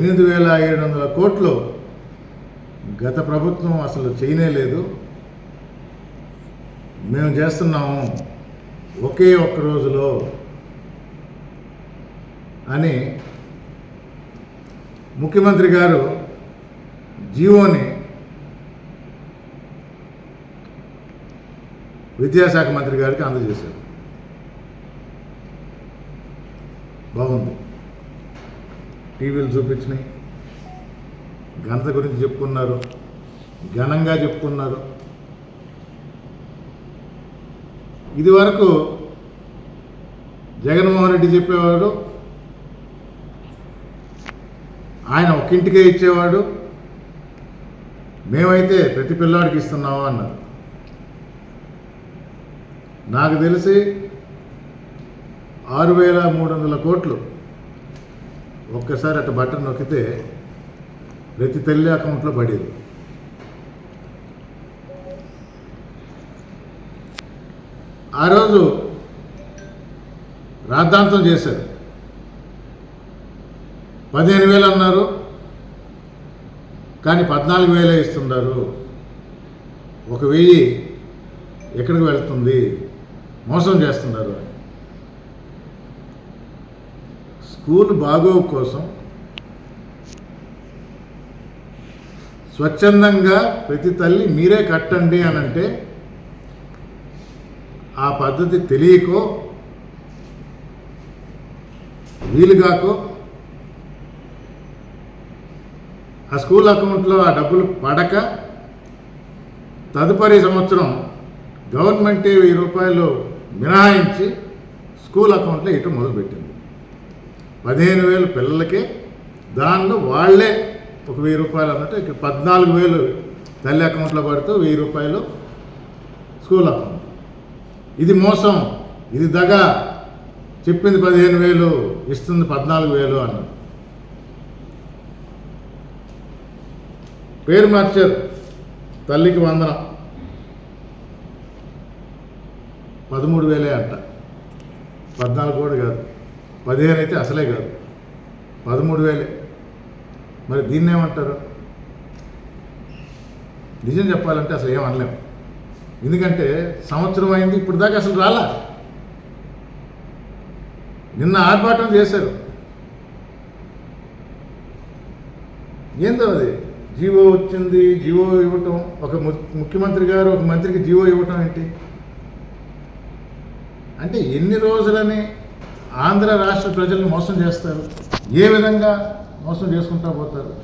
ఎనిమిది వేల ఏడు వందల కోట్లు గత ప్రభుత్వం అసలు చేయనే లేదు మేము చేస్తున్నాము ఒకే ఒక్క రోజులో అని ముఖ్యమంత్రి గారు జీవోని విద్యాశాఖ మంత్రి గారికి అందజేశారు. బాగుంది. టీవీలు చూపించినాయి. ఘనత గురించి చెప్పుకున్నారు. ఘనంగా చెప్పుకున్నారు. ఇది వరకు జగన్మోహన్ రెడ్డి చెప్పేవాడు ఆయన ఒక్కింటికే ఇచ్చేవాడు మేమైతే ప్రతి పిల్లాడికి ఇస్తున్నాము అన్నారు. నాకు తెలిసి ఆరు వేల మూడు వందల కోట్లు ఒక్కసారి అటు బటన్ నొక్కితే ప్రతి తల్లి అకౌంట్లో పడేది. ఆ రోజు రాద్ధాంతం చేశారు. పదిహేను వేలు అన్నారు కానీ పద్నాలుగు వేలే ఇస్తున్నారు. ఒక వెయ్యి ఎక్కడికి వెళ్తుంది? మోసం చేస్తున్నారు అని. స్కూల్ బాగోగు కోసం స్వచ్ఛందంగా ప్రతి తల్లి మీరే కట్టండి అని అంటే ఆ పద్ధతి తెలియకో వీలుగాకో ఆ స్కూల్ అకౌంట్లో ఆ డబ్బులు పడక తదుపరి సంవత్సరం గవర్నమెంటే వెయ్యి రూపాయలు మినహాయించి స్కూల్ అకౌంట్లో ఇటు మొదలుపెట్టింది. పదిహేను వేలు పిల్లలకే దానిలో వాళ్ళే ఒక వెయ్యి రూపాయలు అన్నట్టు ఇక్కడ పద్నాలుగు వేలు తల్లి అకౌంట్లో పడుతూ వెయ్యి రూపాయలు స్కూల్ అకౌంట్. ఇది మోసం ఇది దగ. చెప్పింది పదిహేను వేలు ఇస్తుంది పద్నాలుగు వేలు అన్నారు పేరు మార్చారు తల్లికి వందనం. పదమూడు వేలే అంట. పద్నాలుగు కూడా కాదు. పదిహేను అయితే అసలే కాదు. పదమూడు వేలే. మరి దీన్ని ఏమంటారు? నిజం చెప్పాలంటే అసలు ఏం అనలేము ఎందుకంటే సంవత్సరం అయింది ఇప్పుడు దాకా అసలు రాలా. నిన్న ఆర్భాటం చేశారు. ఏందో అది? జీవో వచ్చింది జీవో ఇవ్వటం ఒక ము- ముఖ్యమంత్రి గారు ఒక మంత్రికి జీవో ఇవ్వటం ఏంటి? అంటే ఎన్ని రోజులని ఆంధ్ర రాష్ట్ర ప్రజలను మోసం చేస్తారు. ఏ విధంగా మోసం చేసుకుంటా పోతారు?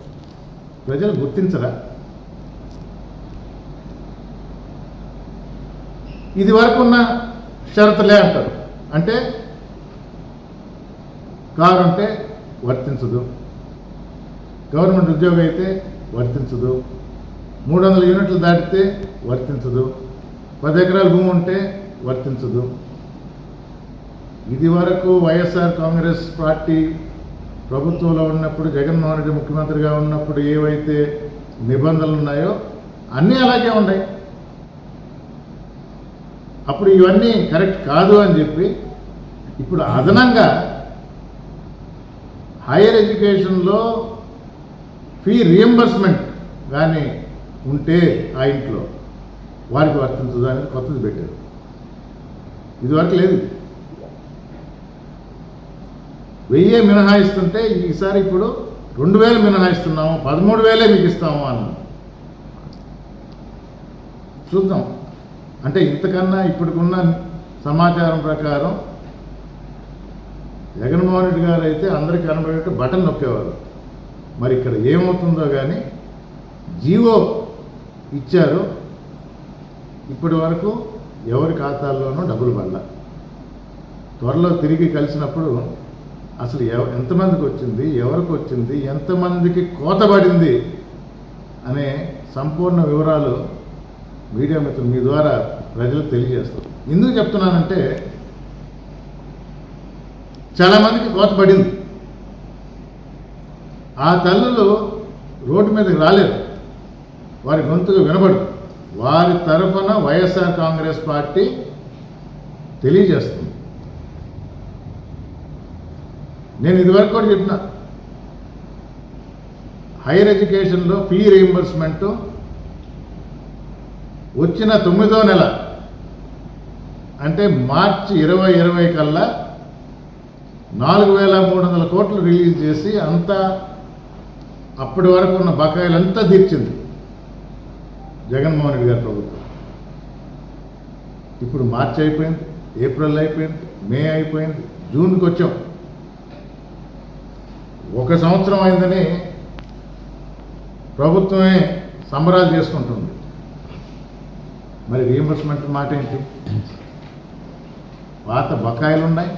ప్రజలు గుర్తించరా? ఇది వరకు ఉన్న షరతులే అంటారు. అంటే కారు అంటే వర్తించదు. గవర్నమెంట్ ఉద్యోగం అయితే వర్తించదు. మూడు వందల యూనిట్లు దాటితే వర్తించదు. పది ఎకరాల భూమి ఉంటే వర్తించదు. ఇది వరకు వైఎస్ఆర్ కాంగ్రెస్ పార్టీ ప్రభుత్వంలో ఉన్నప్పుడు జగన్మోహన్ రెడ్డి ముఖ్యమంత్రిగా ఉన్నప్పుడు ఏవైతే నిబంధనలు ఉన్నాయో అన్నీ అలాగే ఉన్నాయి అప్పుడు ఇవన్నీ కరెక్ట్ కాదు అని చెప్పి ఇప్పుడు అదనంగా హైయర్ ఎడ్యుకేషన్లో ఫీ రియంబర్స్మెంట్ కానీ ఉంటే ఆ ఇంట్లో వారికి వర్తించదు అనేది కొత్తది పెట్టారు ఇదివరకు లేదు ఇది. వెయ్యే మినహాయిస్తుంటే ఈసారి ఇప్పుడు రెండు వేలు మినహాయిస్తున్నాము పదమూడు వేలే మీకు ఇస్తాము అన్నాం. చూద్దాం. అంటే ఇంతకన్నా ఇప్పటికున్న సమాచారం ప్రకారం జగన్మోహన్ రెడ్డి గారు అయితే అందరికీ కనబడేట్టు బటన్ నొక్కేవారు. మరి ఇక్కడ ఏమవుతుందో కానీ జీవో ఇచ్చారు. ఇప్పటి వరకు ఎవరి ఖాతాల్లోనూ డబ్బులు పడల. త్వరలో తిరిగి కలిసినప్పుడు అసలు ఎవ ఎంతమందికి వచ్చింది? ఎవరికి వచ్చింది? ఎంతమందికి కోతబడింది? అనే సంపూర్ణ వివరాలు మీడియా మిత్రులు మీ ద్వారా ప్రజలకు తెలియజేస్తారు. ఎందుకు చెప్తున్నానంటే చాలామందికి కోత పడింది ఆ తల్లులు రోడ్డు మీదకి రాలేదు. వారి గొంతుగా వినబడు వారి తరఫున వైఎస్ఆర్ కాంగ్రెస్ పార్టీ తెలియజేస్తుంది. నేను ఇదివరకు కూడా చెప్పిన. హైయర్ ఎడ్యుకేషన్లో ఫీ రీయింబర్స్మెంట్ వచ్చిన తొమ్మిదో నెల అంటే మార్చి ఇరవై ఇరవై కల్లా నాలుగు వేల మూడు వందల కోట్లు రిలీజ్ చేసి అంతా అప్పటి వరకు ఉన్న బకాయిలంతా తీర్చింది జగన్మోహన్ రెడ్డి గారి ప్రభుత్వం. ఇప్పుడు మార్చి అయిపోయింది ఏప్రిల్ అయిపోయింది మే అయిపోయింది జూన్కి వచ్చాం. ఒక సంవత్సరం అయిందని ప్రభుత్వమే సంబరాలు చేసుకుంటుంది. మరి రీఎంబర్స్మెంట్ మాట ఏంటి? పాత బకాయిలు ఉన్నాయి.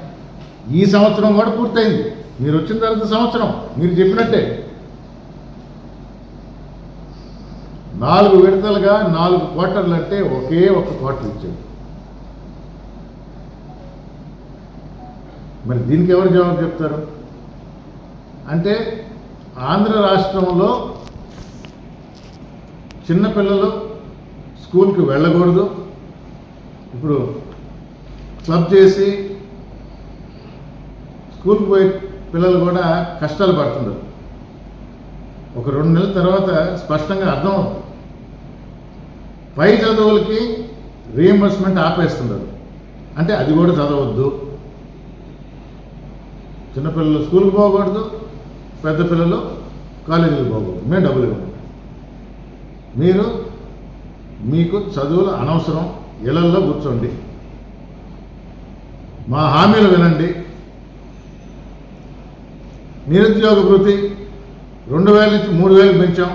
ఈ సంవత్సరం కూడా పూర్తయింది. మీరు వచ్చిన తర్వాత సంవత్సరం మీరు చెప్పినట్టే. నాలుగు విడతలుగా నాలుగు క్వార్టర్లు అంటే ఒకే ఒక క్వార్టర్ ఇచ్చాడు మరి దీనికి ఎవరు జవాబు చెప్తారు? అంటే ఆంధ్ర రాష్ట్రంలో చిన్నపిల్లలు స్కూల్కి వెళ్ళకూడదు. ఇప్పుడు క్లబ్ చేసి స్కూల్కి పోయే పిల్లలు కూడా కష్టాలు పడుతున్నారు ఒక రెండు నెలల తర్వాత స్పష్టంగా అర్థం అవుతుంది పై చదువులకి రీఎంబర్స్మెంట్ ఆపేస్తున్నారు అంటే అది కూడా చదవద్దు. చిన్నపిల్లలు స్కూల్కి పోకూడదు. పెద్ద పిల్లలు కాలేజీలు పోకూడదు మేము డబ్బులు ఇవ్వము మీరు మీకు చదువులు అనవసరం ఇళ్ళల్లో కూర్చోండి. మా హామీలు వినండి. నిరుద్యోగ వృత్తి రెండు వేల నుంచి మూడు వేలు పెంచాం.